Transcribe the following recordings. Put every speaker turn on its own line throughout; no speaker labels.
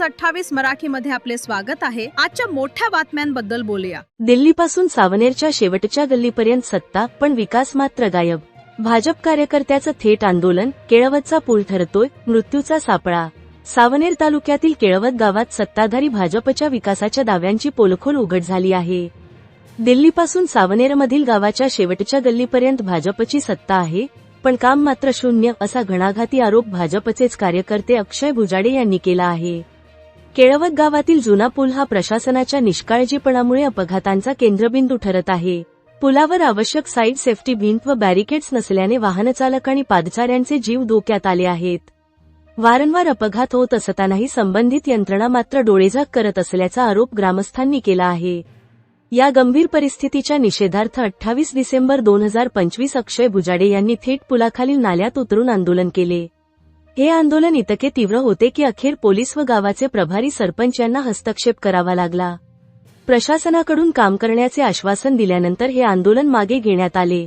News अठ्ठावीस मराठीमध्ये आपले स्वागत आहे. आजच्या मोठ्या बातम्यांबद्दल बोलूया.
दिल्लीपासून सावनेरच्या शेवटच्या गल्लीपर्यंत सत्ता पण विकास मात्र गायब. भाजप कार्यकर्त्याचं थेट आंदोलन केळवतचा पूल ठरतोय मृत्यूचा सापळा. सावनेर तालुक्यातील केळवत गावात सत्ताधारी भाजपच्या विकासाच्या दाव्यांची पोलखोल उघड झाली आहे. दिल्लीपासून सावनेरमधील गावाच्या शेवटच्या गल्लीपर्यंत भाजपची सत्ता आहे पण काम मात्र शून्य असा घणाघाती आरोप भाजपचेच कार्यकर्ते अक्षय भुजाडे यांनी केला आहे. केळवत गावातील जुना पूल हा प्रशासनाच्या निष्काळजीपणामुळे अपघातांचा केंद्रबिंदू ठरत आहे. पुलावर आवश्यक साईड सेफ्टी भिंत व बॅरिकेड्स नसल्याने वाहनचालक आणि पादचाऱ्यांचे जीव धोक्यात आले आहेत. वारंवार अपघात होत असतानाही संबंधित यंत्रणा मात्र डोळेझाक करत असल्याचा आरोप ग्रामस्थांनी केला आहे. या गंभीर परिस्थितीच्या निषेधार्थ अठ्ठावीस डिसेंबर दोन हजार पंचवीस अक्षय भुजाडे यांनी थेट पुलाखालील नाल्यात उतरून आंदोलन केले. हे आंदोलन इतके तीव्र होते की अखेर पोलीस व गावाचे प्रभारी सरपंच यांना हस्तक्षेप करावा लागला. प्रशासनाकडून काम करण्याचे आश्वासन दिल्यानंतर हे आंदोलन मागे घेण्यात आले.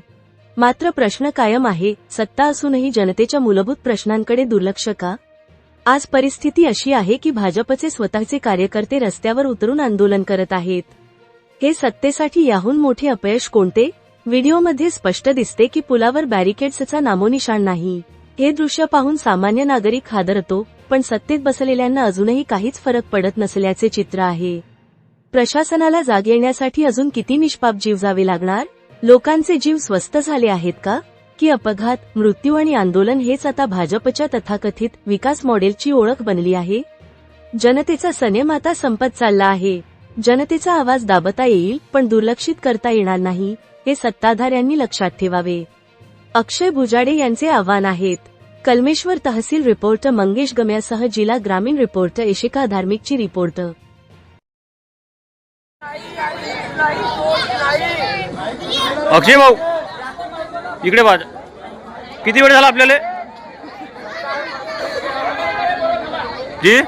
मात्र प्रश्न कायम आहे सत्ता असूनही जनतेच्या मूलभूत प्रश्नांकडे दुर्लक्ष का? आज परिस्थिती अशी आहे की भाजपचे स्वतःचे कार्यकर्ते रस्त्यावर उतरून आंदोलन करत आहेत. हे सत्तेसाठी याहून मोठे अपयश कोणते? व्हिडिओमध्ये स्पष्ट दिसते की पुलावर बॅरिकेड्सचा नामोनिशाण नाही. हे दृश्य पाहून सामान्य नागरिक हादरतो पण सत्तेत बसलेल्यांना अजूनही काहीच फरक पडत नसल्याचे चित्र आहे. प्रशासनाला जाग येण्यासाठी अजून किती निष्पाप जीव जावे लागणार? लोकांचे जीव स्वस्त झाले आहेत का? की अपघात मृत्यू आणि आंदोलन हेच आता भाजपच्या तथाकथित विकास मॉडेलची ओळख बनली आहे? जनतेचा सनेम आता संपत चालला आहे. जनतेचा आवाज दाबता येईल पण दुर्लक्षित करता येणार नाही हे सत्ताधाऱ्यांनी लक्षात ठेवावे. अक्षय भुजाडे यांचे आव्हान आहेत. कलमेश्वर तहसील रिपोर्टर मंगेश गम्यासह जिल्हा ग्रामीण रिपोर्टर इशिका धार्मिकची रिपोर्ट.
अक्षय भाऊ इकडे वाज किती वेळ झाला आपल्याला? जी?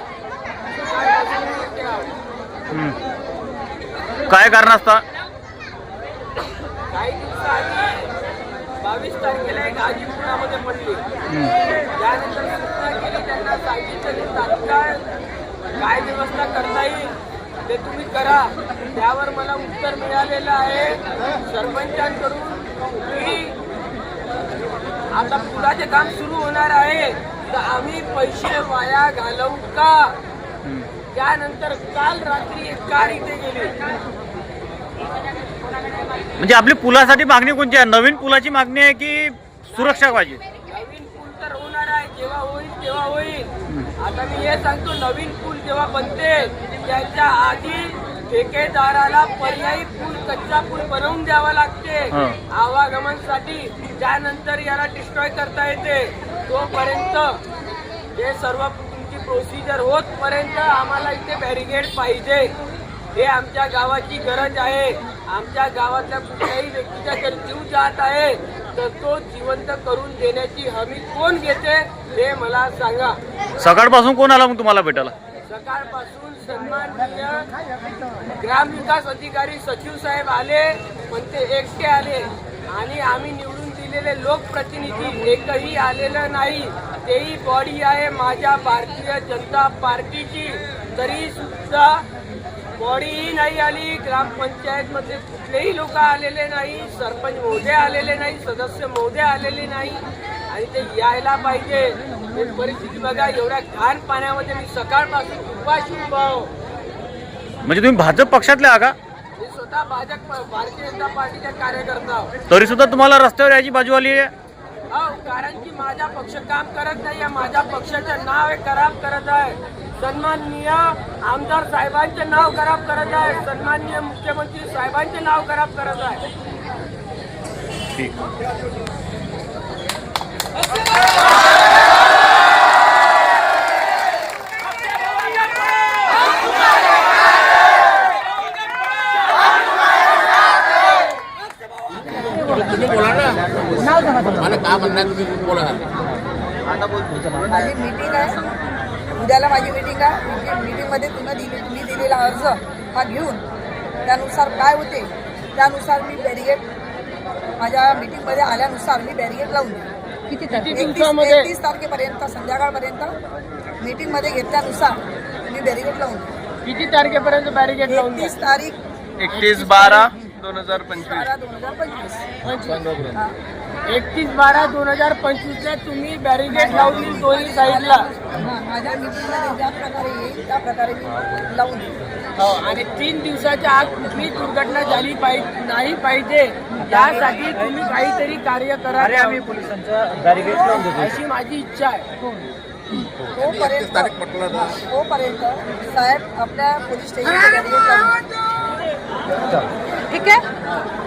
काय कारण असता
बावीस तारखेला एक आजी पुण्यामध्ये पडली. त्यानंतर सूचना केली त्यांना सांगितलं की तात्काळ काय व्यवस्था करता येईल ते तुम्ही करा. त्यावर मला उत्तर मिळालेलं आहे. सरपंचांकडून की आता पुलाचे काम सुरू होणार आहे. तर आम्ही पैसे वाया घालवू का? त्यानंतर काल रात्री एक कार इथे गेली.
म्हणजे आपली पुलासाठी मागणी कोणती आहे? नवीन पुलाची मागणी आहे की सुरक्षा पाहिजे?
नवीन पूल तर होणार आहे. जेव्हा होईल तेव्हा होईल. आता मी हे सांगतो नवीन पूल जेव्हा बनते त्याच्या आधी ठेकेदाराला पर्यायी पूल कच्चा पूल बनवून द्यावा लागते.
हा.
आवागमनसाठी त्यानंतर याला डिस्ट्रॉय करता येते. तोपर्यंत हे सर्व तुमची प्रोसिजर होतपर्यंत आम्हाला इथे बॅरिगेड पाहिजे. हे आमच्या गावाची गरज आहे. आमच्या गावातल्या कुठल्याही व्यक्तीच्या जर जीव जात आहे तर तो जिवंत करून देण्याची हमी कोण घेते हे मला सांगा.
सकाळपासून कोण आला मग तुम्हाला भेटायला?
सकाळपासून सन्माननीय ग्रामविकास अधिकारी सचिव साहेब आले पण ते एकटे आले. आणि आम्ही निवडून दिलेले लोकप्रतिनिधी एकही आलेलं नाही. तेही बॉडी आहे माझ्या भारतीय जनता पार्टीची. तरी सुद्धा बॉडीही नाही आली ग्रामपंचायत मध्ये कुठलेही लोक आलेले नाही सरपंच महोदय आलेले नाही सदस्य महोदय आलेले नाही. आणि ते यायला पाहिजे. परिस्थिती बघा एवढ्या घाण पाण्यामध्ये मी सकाळपासून उपाशी उभा.
म्हणजे तुम्ही भाजप पक्षातले आहा का?
मी स्वतः भाजप भारतीय जनता पार्टीचा कार्यकर्ता.
तरी सुद्धा तुम्हाला रस्त्यावर यायची बाजू आली आहे
हो कारण की माझा पक्ष काम करत नाही आहे. माझ्या पक्षाचं नाव हे खराब करत आहे. सन्माननीय आमदार साहेबांचे नाव खराब करत आहे. सन्माननीय मुख्यमंत्री साहेबांचे नाव खराब करत आहे.
ठीक
मला का म्हणणार तुम्ही? बोला.
माझी मीटिंग आहे. उद्याला माझी मीटिंग आहे मीटिंगमध्ये तुम्ही दिली तुम्ही दिलेला अर्ज हा घेऊन त्यानुसार काय होते त्यानुसार मी बॅरिगेड माझ्या मीटिंगमध्ये आल्यानुसार मी बॅरिगेड लावून
किती
एकतीस तारखेपर्यंत संध्याकाळपर्यंत मीटिंगमध्ये घेतल्यानुसार मी बॅरिगेट लावून.
किती तारखेपर्यंत बॅरिगेड लावून?
एकतीस तारीख
एकतीस बारा दोन हजार पंचवीस.
बारा दोन हजार पंचवीस.
एकतीस बारा दोन हजार पंचवीस ला तुम्ही बॅरिगेड लावून दोन्ही साईडला.
हा, माझ्या मीटिंगमध्ये ज्या प्रकारे येईल त्या प्रकारे मी लावून देईन.
हो आणि तीन दिवसाच्या आत कुठली दुर्घटना झाली पाहिजे नाही पाहिजे. यासाठी तुम्ही काहीतरी कार्य करा.
अरे आम्ही पोलिसांचं बॅरिगेड लावून देतो.
अशी माझी इच्छा आहे.
तोपर्यंत तोपर्यंत साहेब आपल्या पोलीस लावून
ठीक आहे?